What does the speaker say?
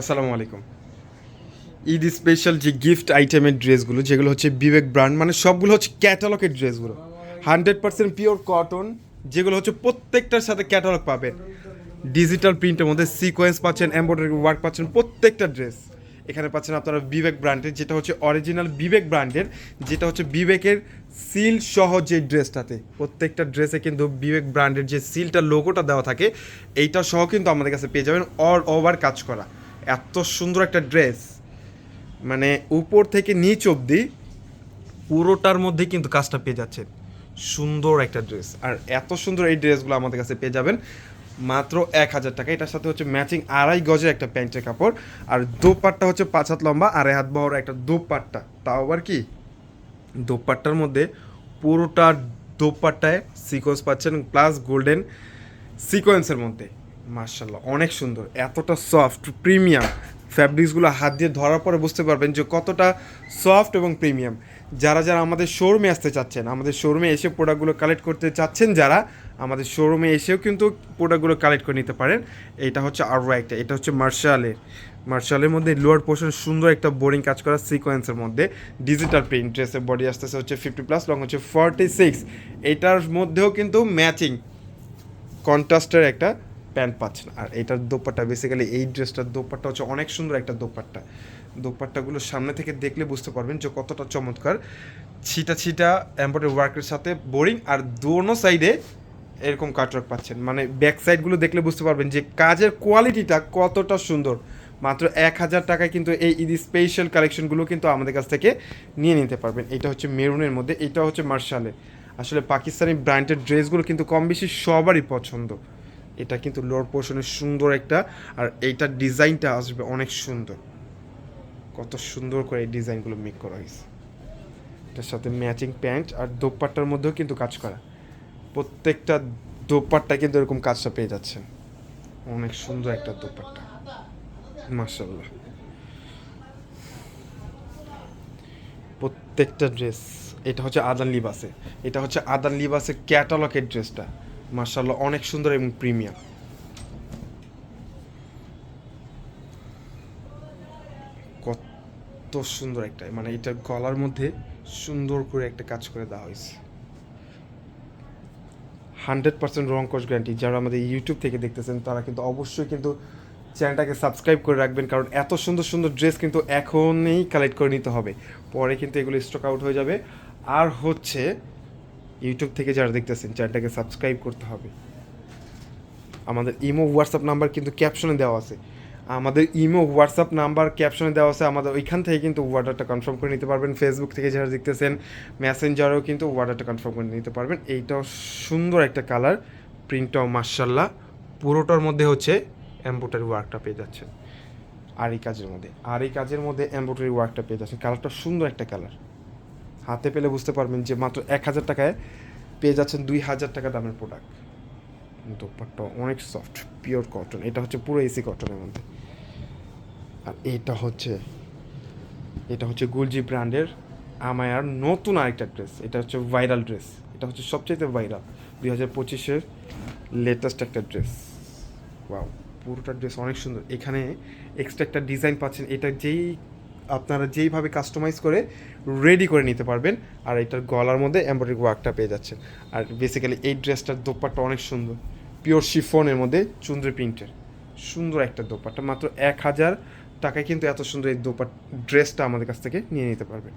আসসালামু আলাইকুম। ঈদ স্পেশাল যে গিফট আইটেমের ড্রেসগুলো, যেগুলো হচ্ছে বিবেক ব্র্যান্ড মানে সবগুলো হচ্ছে ক্যাটালগের ড্রেসগুলো। হান্ড্রেড পার্সেন্ট পিওর কটন যেগুলো হচ্ছে প্রত্যেকটার সাথে ক্যাটালগ পাবেন। ডিজিটাল প্রিন্টের মধ্যে সিকোয়েন্স পাচ্ছেন এমব্রয়ডারি ওয়ার্ক পাচ্ছেন, প্রত্যেকটা ড্রেস এখানে পাচ্ছেন আপনারা বিবেক ব্র্যান্ডের যেটা হচ্ছে অরিজিনাল বিবেক ব্র্যান্ডের যেটা হচ্ছে বিবেকের সিল সহ যে ড্রেসটাতে প্রত্যেকটা ড্রেসে কিন্তু বিবেক ব্র্যান্ডের যে সিলটা লোগোটা দেওয়া থাকে, এইটা সহ কিন্তু আমাদের কাছে পেয়ে যাবেন অল ওভার কাজ করা। এত সুন্দর একটা ড্রেস। মানে উপর থেকে নিচ অবধি পুরোটার মধ্যে কিন্তু কাজটা পেয়ে যাচ্ছেন। সুন্দর একটা ড্রেস। আর এত সুন্দর এই ড্রেসগুলো আমাদের কাছে পেয়ে যাবেন। মাত্র এক হাজার টাকা। এটার সাথে হচ্ছে ম্যাচিং আড়াই গজের একটা প্যান্টের কাপড়। আর দোপাট্টা হচ্ছে পাঁচ হাত লম্বা আড়াই হাত বহর একটা দোপাট্টা। তাও আবার কি? দোপাট্টার মধ্যে পুরোটা দোপাট্টায় সিকোয়েন্স পাচ্ছেন প্লাস গোল্ডেন সিকোয়েন্সের মধ্যে। মার্শাল্লাহ অনেক সুন্দর। এতটা সফট প্রিমিয়াম ফ্যাব্রিক্সগুলো হাত দিয়ে ধরার পরে বুঝতে পারবেন যে কতটা সফট এবং প্রিমিয়াম যারা যারা আমাদের শোরুমে আসতে চাচ্ছেন, আমাদের শোরুমে এসে প্রোডাক্টগুলো কালেক্ট করতে চাচ্ছেন যারা, আমাদের শোরুমে এসেও কিন্তু প্রোডাক্টগুলো কালেক্ট করে নিতে পারেন। এটা হচ্ছে আরও একটা, এটা হচ্ছে মার্শালের মার্শালের মধ্যে লোয়ার পোর্শন সুন্দর একটা বোরিং কাজ করা সিকোয়েন্সের মধ্যে। ডিজিটাল প্রিন্ট ড্রেসের বডি আসতেছে হচ্ছে ফিফটি প্লাস লং হচ্ছে ফর্টি সিক্স এটার মধ্যেও কিন্তু ম্যাচিং কন্ট্রাস্টের একটা প্যান্ট পাচ্ছেন। আর এটার দোপাট্টা বেসিক্যালি এই ড্রেসটার দোপাট্টা হচ্ছে অনেক সুন্দর একটা দোপাট্টা। দোপাট্টাগুলো সামনে থেকে দেখলে বুঝতে পারবেন যে কতটা চমৎকার। ছিটা ছিটা এম্বয়ডারি ওয়ার্কের সাথে বোরিং আর দোনো সাইডে এরকম কাটওয়ার্ক পাচ্ছেন। মানে ব্যাক সাইডগুলো দেখলে বুঝতে পারবেন যে কাজের কোয়ালিটিটা কতটা সুন্দর। মাত্র এক হাজার টাকায় কিন্তু এই ঈদ স্পেশাল কালেকশনগুলো কিন্তু আমাদের কাছ থেকে নিয়ে নিতে পারবেন। এটা হচ্ছে মেরুনের মধ্যে এটা হচ্ছে মার্শালে। আসলে পাকিস্তানি ব্র্যান্ডের ড্রেসগুলো কিন্তু কম বেশি সবারই পছন্দ। এটা কিন্তু লোয়ার পোর্শনের সুন্দর একটা, আর এইটার ডিজাইনটা আসবে অনেক সুন্দর। কত সুন্দর করে এই ডিজাইনগুলো মেক করা হয়েছে। এটার সাথে ম্যাচিং প্যান্ট আর দোপাট্টার মধ্যেও কিন্তু কাজ করা। প্রত্যেকটা দোপাট্টা কিন্তু এরকম কাজটা পেয়ে যাচ্ছেন। অনেক সুন্দর একটা দোপাট্টা। মার্শাল্লাহ প্রত্যেকটা ড্রেস এটা হচ্ছে আদান লিবাসে। এটা হচ্ছে আদান লিবাসের ক্যাটালগের ড্রেসটা মার্শাল্লাহ অনেক সুন্দর এবং প্রিমিয়াম। কত সুন্দর একটা মানে এটা গলার মধ্যে সুন্দর করে একটা কাজ করে দেওয়া হয়েছে। হান্ড্রেড পার্সেন্ট রং কোচ গ্যারান্টি। যারা আমাদের ইউটিউব থেকে দেখতেছেন, তারা কিন্তু অবশ্যই কিন্তু চ্যানেলটাকে সাবস্ক্রাইব করে রাখবেন, কারণ এত সুন্দর সুন্দর ড্রেস কিন্তু এখনই কালেক্ট করে নিতে হবে। পরে কিন্তু এগুলো স্টক আউট হয়ে যাবে। আর হচ্ছে ইউটিউব থেকে যারা দেখতেছেন চ্যানেলটাকে সাবস্ক্রাইব করতে হবে। আমাদের ইমো হোয়াটসঅ্যাপ নাম্বার কিন্তু ক্যাপশনে দেওয়া আছে। আমাদের ইমো হোয়াটসঅ্যাপ নাম্বার ক্যাপশনে দেওয়া আছে, আমাদের ওইখান থেকে কিন্তু অর্ডারটা কনফার্ম করে নিতে পারবেন। ফেসবুক থেকে যারা দেখতেছেন মেসেঞ্জারেও কিন্তু অর্ডারটা কনফার্ম করে নিতে পারবেন। এইটাও সুন্দর একটা কালার প্রিন্টটাও মার্শাল্লাহ পুরোটার মধ্যে হচ্ছে এম্ব্রয়ডারি ওয়ার্কটা পেয়ে যাচ্ছেন। আর এই কাজের মধ্যে, আর এই কাজের মধ্যে এম্ব্রয়ডারি ওয়ার্কটা পেয়ে যাচ্ছেন। কালারটা সুন্দর একটা কালার হাতে পেলে বুঝতে পারবেন যে মাত্র এক হাজার টাকায় পেয়ে যাচ্ছেন দুই হাজার টাকা দামের প্রোডাক্ট দোপাট্টা অনেক সফট পিওর কটন এটা হচ্ছে পুরো এসি কটনের মধ্যে। আর এটা হচ্ছে এটা হচ্ছে গুলজি ব্র্যান্ডের আমায়ার নতুন আরেকটা ড্রেস এটা হচ্ছে ভাইরাল ড্রেস এটা হচ্ছে সবচেয়ে ভাইরাল দুই হাজার পঁচিশের লেটেস্ট একটা ড্রেস ওয়াও পুরোটা ড্রেস অনেক সুন্দর। এখানে এক্সট্রা একটা ডিজাইন পাচ্ছেন। এটা যেই আপনারা যেইভাবে কাস্টমাইজ করে রেডি করে নিতে পারবেন, আর এটার গলার মধ্যে এমব্রয়ডারি ওয়ার্কটা পেয়ে যাচ্ছেন। আর বেসিক্যালি এই ড্রেসটার দোপাট্টা অনেক সুন্দর। পিওর শিফনের মধ্যে চুন্দ্রে প্রিন্টের সুন্দর একটা দোপাট্টা। মাত্র এক হাজার টাকায় কিন্তু এত সুন্দর এই দোপাট ড্রেসটা আমাদের কাছ থেকে নিয়ে নিতে পারবেন।